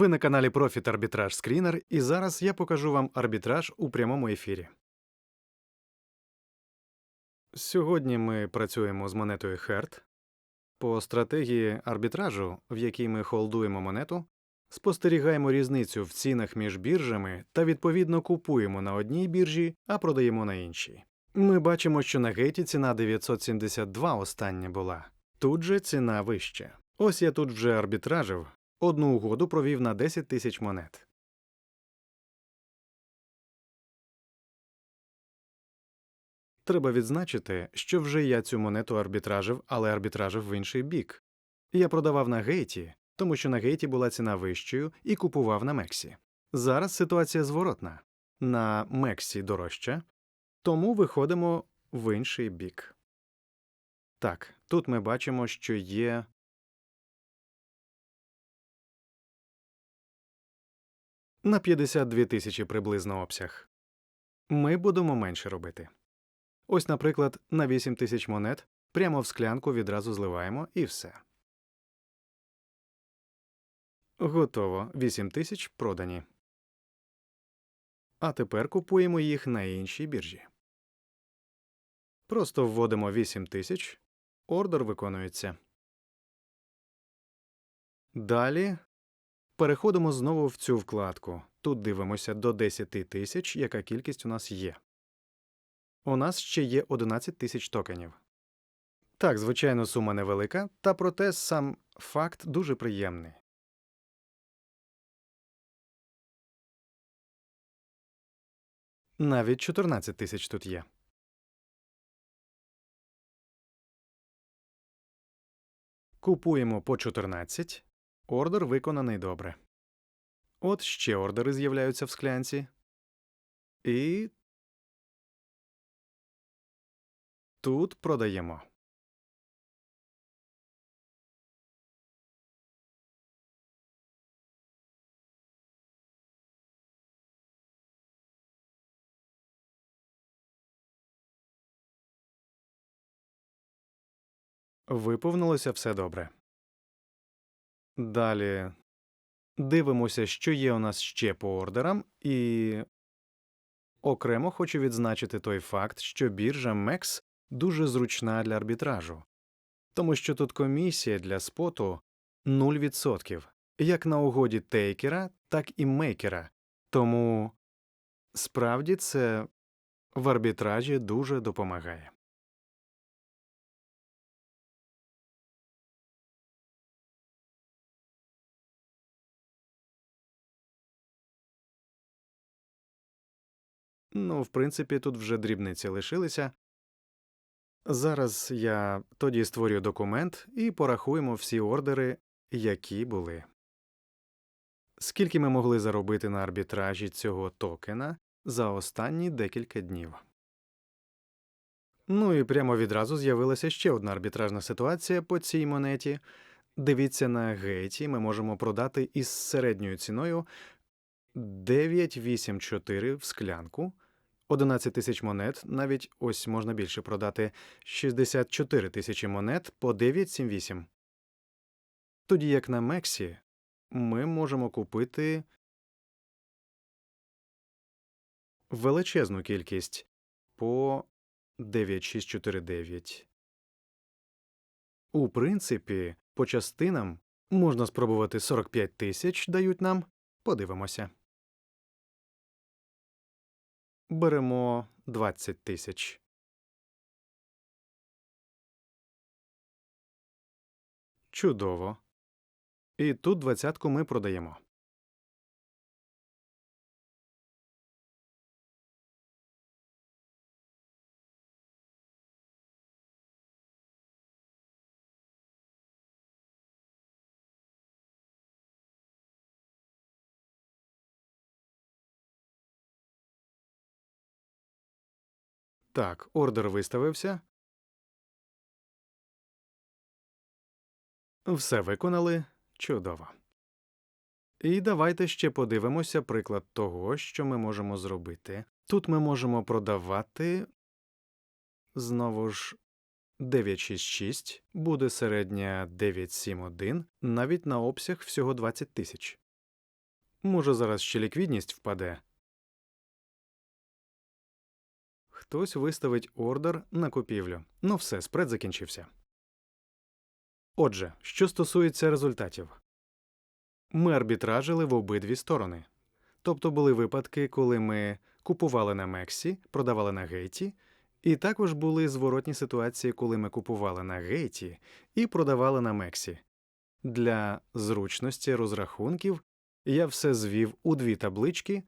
Ви на каналі Profit Arbitrage Screener, і зараз я покажу вам арбітраж у прямому ефірі. Сьогодні ми працюємо з монетою HERT. По стратегії арбітражу, в якій ми холдуємо монету, спостерігаємо різницю в цінах між біржами та відповідно купуємо на одній біржі, а продаємо на іншій. Ми бачимо, що на гейті ціна 972 остання була, тут же ціна вища. Ось я тут вже арбітражив, одну угоду провів на 10 тисяч монет. Треба відзначити, що вже я цю монету арбітражив, але арбітражив в інший бік. Я продавав на гейті, тому що на гейті була ціна вищою, і купував на Мексі. Зараз ситуація зворотна. На Мексі дорожча, тому виходимо в інший бік. Так, тут ми бачимо, що є на 52 тисячі приблизно обсяг. Ми будемо менше робити. Ось, наприклад, на 8 тисяч монет прямо в склянку відразу зливаємо і все. Готово. 8 тисяч продані. А тепер купуємо їх на іншій біржі. Просто вводимо 8 тисяч, ордер виконується. Далі переходимо знову в цю вкладку. Тут дивимося до 10 тисяч, яка кількість у нас є. У нас ще є 11 тисяч токенів. Так, звичайно, сума невелика, та проте сам факт дуже приємний. Навіть 14 тисяч тут є. Купуємо по 14. Ордер виконаний добре. От ще ордери з'являються в склянці. І тут продаємо. Виповнилося все добре. Далі дивимося, що є у нас ще по ордерам, і окремо хочу відзначити той факт, що біржа MEX дуже зручна для арбітражу, тому що тут комісія для споту 0%, як на угоді тейкера, так і мейкера. Тому справді це в арбітражі дуже допомагає. Ну, в принципі, тут вже дрібниці лишилися. Зараз я тоді створю документ і порахуємо всі ордери, які були. Скільки ми могли заробити на арбітражі цього токена за останні декілька днів. Ну і прямо відразу з'явилася ще одна арбітражна ситуація по цій монеті. Дивіться на гейті, ми можемо продати із середньою ціною 984 в склянку, 11 тисяч монет, навіть ось можна більше продати 64 тисячі монет по 978. Тоді як на Мексі ми можемо купити величезну кількість по 9649. У принципі, по частинам можна спробувати 45 тисяч дають нам. Подивимося. Беремо 20 тисяч. Чудово. І тут двадцятку ми продаємо. Так, ордер виставився. Все виконали. Чудово. І давайте ще подивимося приклад того, що ми можемо зробити. Тут ми можемо продавати знову ж 966, буде середня 971, навіть на обсяг всього 20 тисяч. Може, зараз ще ліквідність впаде. Хтось виставить ордер на купівлю. Ну все, спред закінчився. Отже, що стосується результатів, ми арбітражили в обидві сторони. Тобто були випадки, коли ми купували на Мексі, продавали на гейті, і також були зворотні ситуації, коли ми купували на гейті і продавали на Мексі. Для зручності розрахунків я все звів у дві таблички.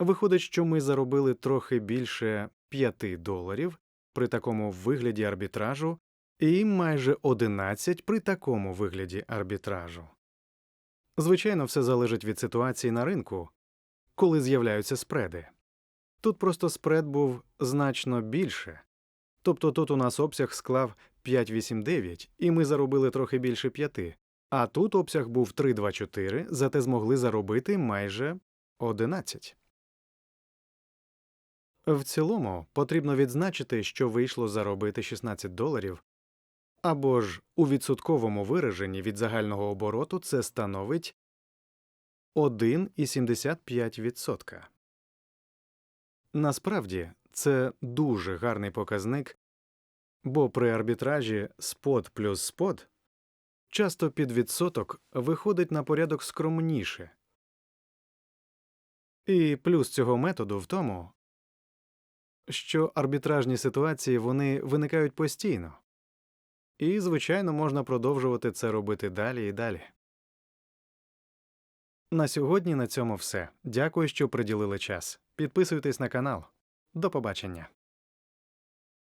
Виходить, що ми заробили трохи більше 5 доларів при такому вигляді арбітражу і майже 11 при такому вигляді арбітражу. Звичайно, все залежить від ситуації на ринку, коли з'являються спреди. Тут просто спред був значно більше. Тобто тут у нас обсяг склав 5,89, і ми заробили трохи більше 5, а тут обсяг був 3,24, зате змогли заробити майже 11. В цілому потрібно відзначити, що вийшло заробити 16 доларів, або ж у відсотковому вираженні від загального обороту це становить 1,75%. Насправді це дуже гарний показник, бо при арбітражі спот плюс спот часто під відсоток виходить на порядок скромніше. І плюс цього методу в тому, що арбітражні ситуації вони виникають постійно, і, звичайно, можна продовжувати це робити далі і далі. На сьогодні на цьому все. Дякую, що приділили час. Підписуйтесь на канал. До побачення.